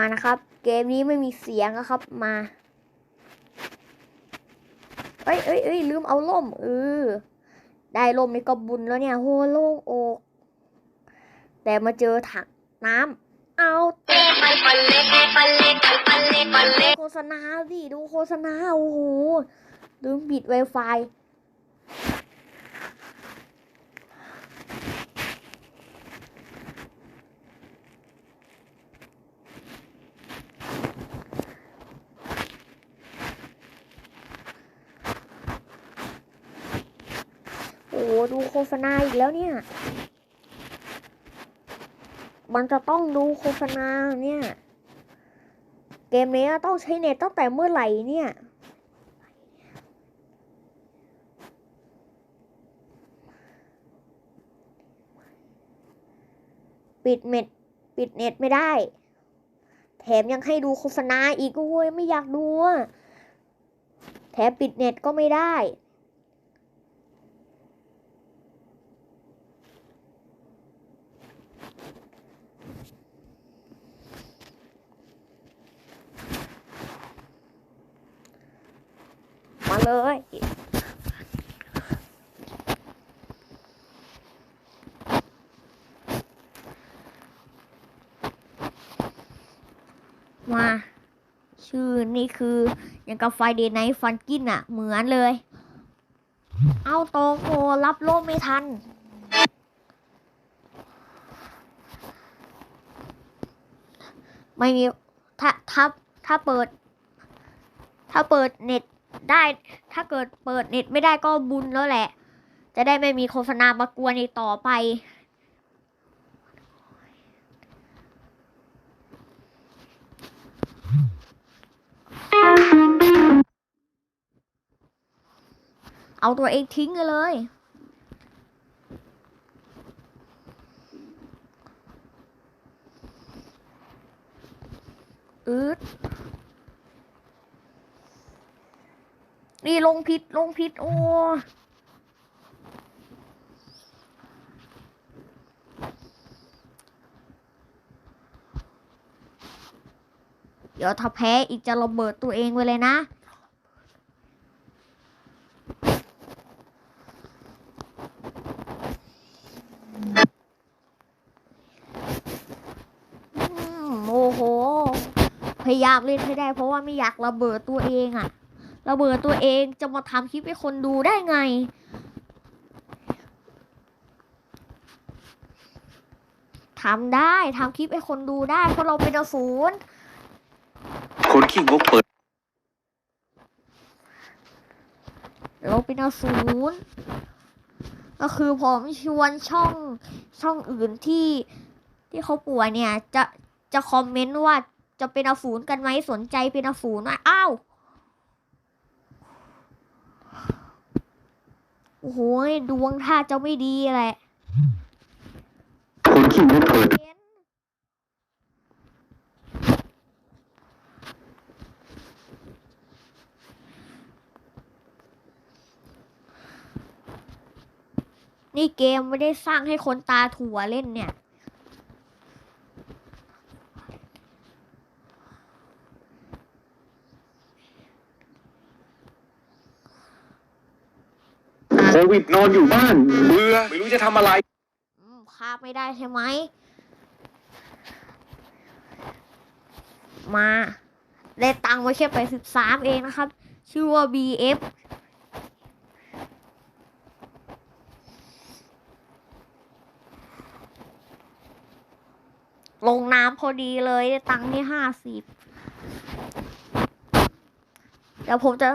มานะครับ เกมนี้ไม่มีเสียงนะครับมาเอ้ยเอ้ยเอ้ยลืมเอาล่มเออได้ล่มนี่ก็บุญแล้วเนี่ยโหโล่งอกแต่มาเจอถังน้ำเอาโฆษณาสิดูโฆษณาโอ้โหลืมปิด Wi-Fi โอ้โหดูโฆ ษณาอีกแล้วเนี่ย มันจะต้องดูโฆษณาเนี่ย เกมนี้ต้องใช้เน็ตตั้งแต่เมื่อไหร่เนี่ยปิดเน็ตปิดเน็ตไม่ได้ แถมยังให้ดูโฆษณาอีกโอ้ยไม่อยากดูแถมปิดเน็ตก็ไม่ได้ เลยมา ชื่อนี่คือ อย่างกับไฟเดย์ไนฟันกินอะเหมือนเลย เอาโตโกรับโลกไม่ทัน ไม่มี ถ้าถ้าถ้าเปิด ถ้าเปิดเน็ตได้ ถ้าเกิดเปิดเน็ตไม่ได้ก็บุญแล้วแหละ จะได้ไม่มีโฆษณามากวนอีกต่อไปเอาตัวเองทิ้งไปเลย อืด นี่ลงผิดลงผิดโอ้เดี๋ยวถ้าแพ้อีกจะระเบิดตัวเองไปเลยนะอืมโอ้โหพยายามเล่นให้ได้เพราะว่าไม่อยากระเบิดตัวเองอะ ระเบิดตัวเองจะมาทำคลิปให้คนดูได้ไง ทำได้ทำคลิปให้คนดูได้ เพราะเราเป็นอสูรคนขี้งกเปิด เราเป็นอสูรก็คือผมชวนช่องช่องอื่นที่ที่เขาป่วยเนี่ย จะจะคอมเมนต์ว่าจะเป็นอสูรกันไหมสนใจเป็นอสูรไหมอ้าว โอ้โหดวงท่าจะไม่ดีแหละคนขี้งกเปิดเห็นนี่เกมไม่ได้สร้างให้คนตาถั่วเล่นเนี่ย วิดนอนอยู่บ้าน เบื่อ ไม่รู้จะทำอะไร อืมพาไม่ได้ใช่ไหม มา ได้ตังค์มาแค่ไปสิบสามเองนะครับ ชื่อว่า BF ลงน้ำพอดีเลยได้ตังค์ที่ห้าสิบเดี๋ยวผมจะ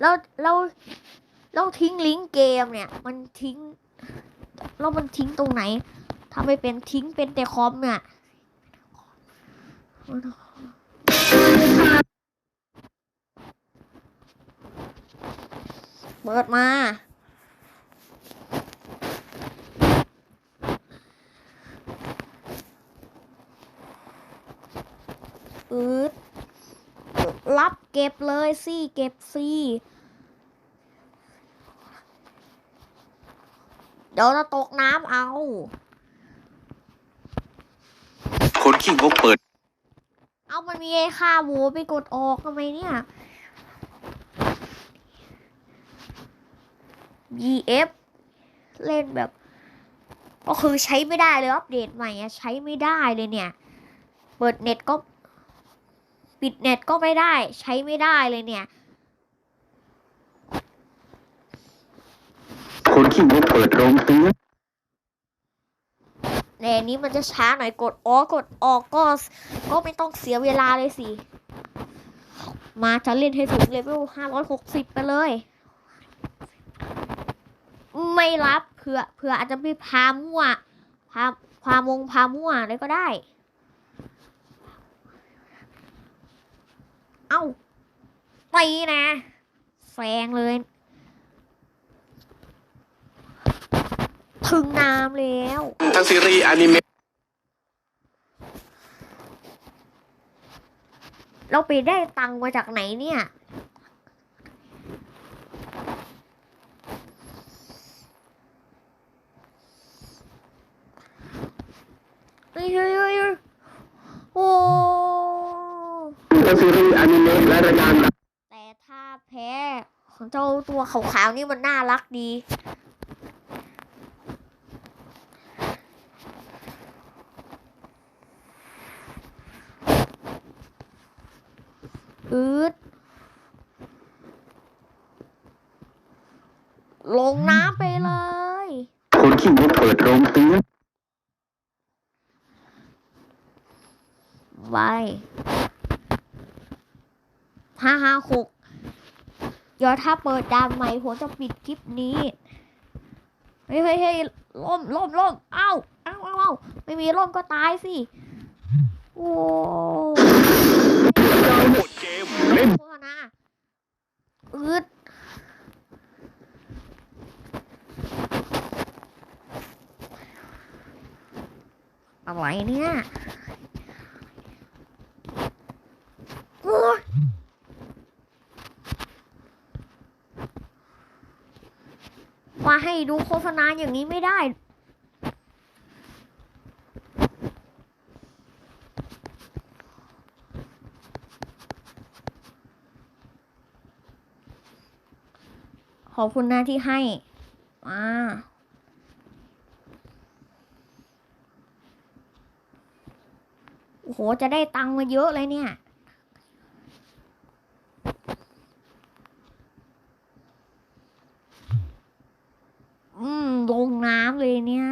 แล้วแล้ว แล้วทิ้งลิงก์เกมเนี่ย มันทิ้งแล้วมันทิ้งตรงไหนถ้าไม่เป็นทิ้งเป็นแต่คอมเนี่ยเปิดมาอืดรับเก็บเลยสิเก็บสิ เดี๋ยวจะตกน้ำเอา คนขี้งกเปิดมันมีไอ้ค่าโวไปกดออกทำไมเนี่ย BF เล่นแบบ ก็คือใช้ไม่ได้เลยอัปเดตใหม่อะใช้ไม่ได้เลยเนี่ย เปิดเน็ตก็ ปิดเน็ตก็ไม่ได้ ใช้ไม่ได้เลยเนี่ย คนขี้งกเปิดโรงซื้อแต่อันนี้มันจะช้าหน่อยกดอ๋อกกดออกก็ ก็ไม่ต้องเสียเวลาเลยสิ มาจะเล่นให้ถึงเลเวลห้าร้อยหกสิบไปเลย ไม่รับเผื่อเผื่ออาจจะไปพามั่วพาพามงพามั่วอะไรก็ได้ เอ้าตีนะแซงเลย ถึงน้ำแล้ว ทั้งซีรีส์อนิเมะเราไปได้ตังค์มาจากไหนเนี่ยเฮ้ยเฮ้ยยยโอ้ทั้งซีรีส์อนิเมะและรายการแต่ถ้าแพ้ของเจ้าตัวขาวๆนี่มันน่ารักดี อืดลงน้ำไปเลย คนขี้งกเปิดโรงซื้อไปห้าห้าหกเดี๋ยวถ้าเปิดดานใหม่ผมจะปิดคลิปนี้ เฮ้ยเฮ้ยเฮ้ยล่มล่มล่มเอ้าเอ้าเอ้าเอ้าไม่มีล่มก็ตายสิ โอ้ ดาวน์โหลดเก มเล่นโฆษณาอืดอะไรเนี่ยโอ๊ยมาให้ดูโฆษณาอย่างนี้ไม่ได้ ขอบคุณหนะที่ให้มาโอ้โห จะได้ตังค์มาเยอะเลยเนี่ย อืม ลงน้ำเลยเนี่ย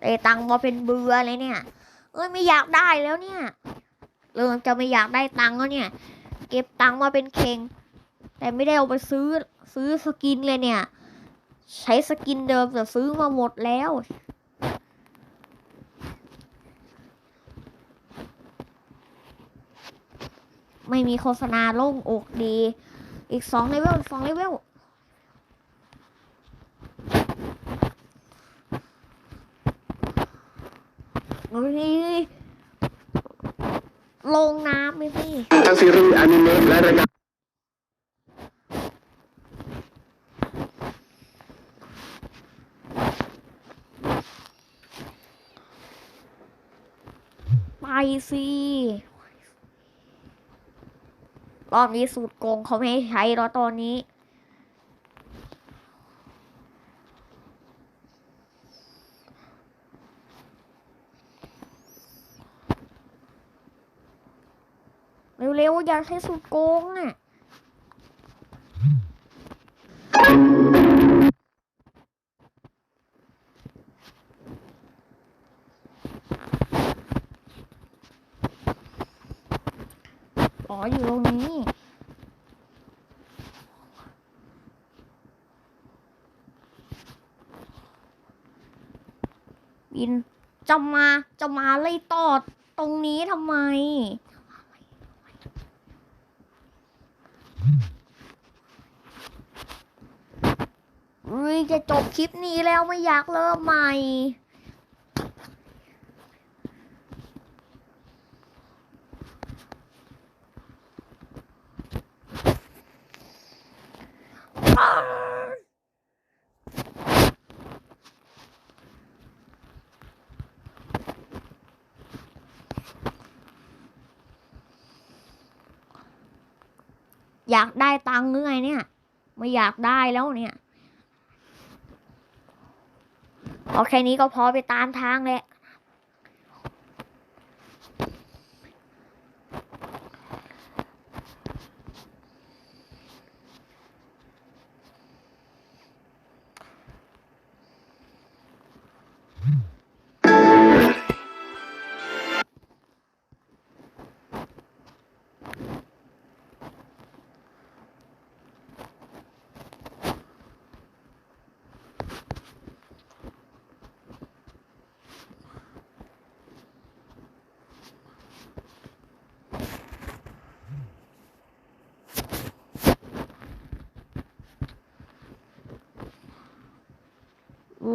ได้ตังค์มาเป็นเบื่อเลยเนี่ย เอ้ยไม่อยากได้แล้วเนี่ยเริ่มจะไม่อยากได้ตังค์แล้วเนี่ย เก็บตังค์มาเป็นเข่งแต่ไม่ได้เอาไปซื้อซื้อสกินเลยเนี่ย ใช้สกินเดิมแต่ซื้อมาหมดแล้วไม่มีโฆษณาโล่งอกดี อีกสองเลเวลสองเลเวล เฮ้ย ลงน้ำไปสิทั้งซีรีส์อนิเมะและรายการไปสิรอบนี้สูตรโกงเขาไม่ให้ใช้แล้วตอนนี้ เร็วอย่าใช้สูตรโกงอะอ๋ออยู่ตรงนี้บินจะมาจะมาไล่ตอดตรงนี้ทำไม จะจบคลิปนี้แล้วไม่อยากเริ่มใหม่อยากได้ตังค์หรือไงเนี่ย ไม่อยากได้แล้วเนี่ย อาแค่นี้ก็พอไปตามทางแหละ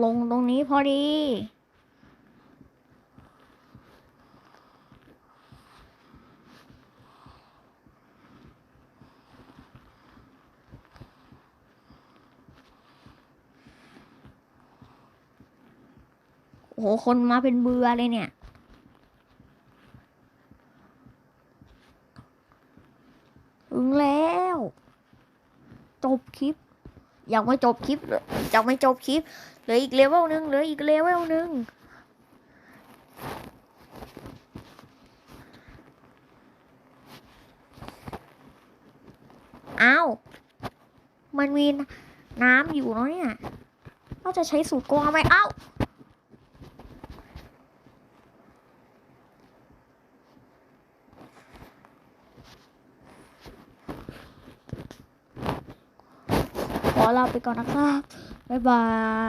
ลงตรงนี้พอดี โอ้โห คนมาเป็นเบือเลยเนี่ยถึงแล้ว จบคลิป ยังไม่จบคลิปเลยยังไม่จบคลิปเหลืออีกเลเวลหนึ่งเหลืออีกเลเวลหนึ่งอ้าวมันมีน้ำอยู่เนอะเนี่ยเราจะใช้สูตรโกงทำไมเอ้า ลาไปก่อนนะครับ บ๊ายบาย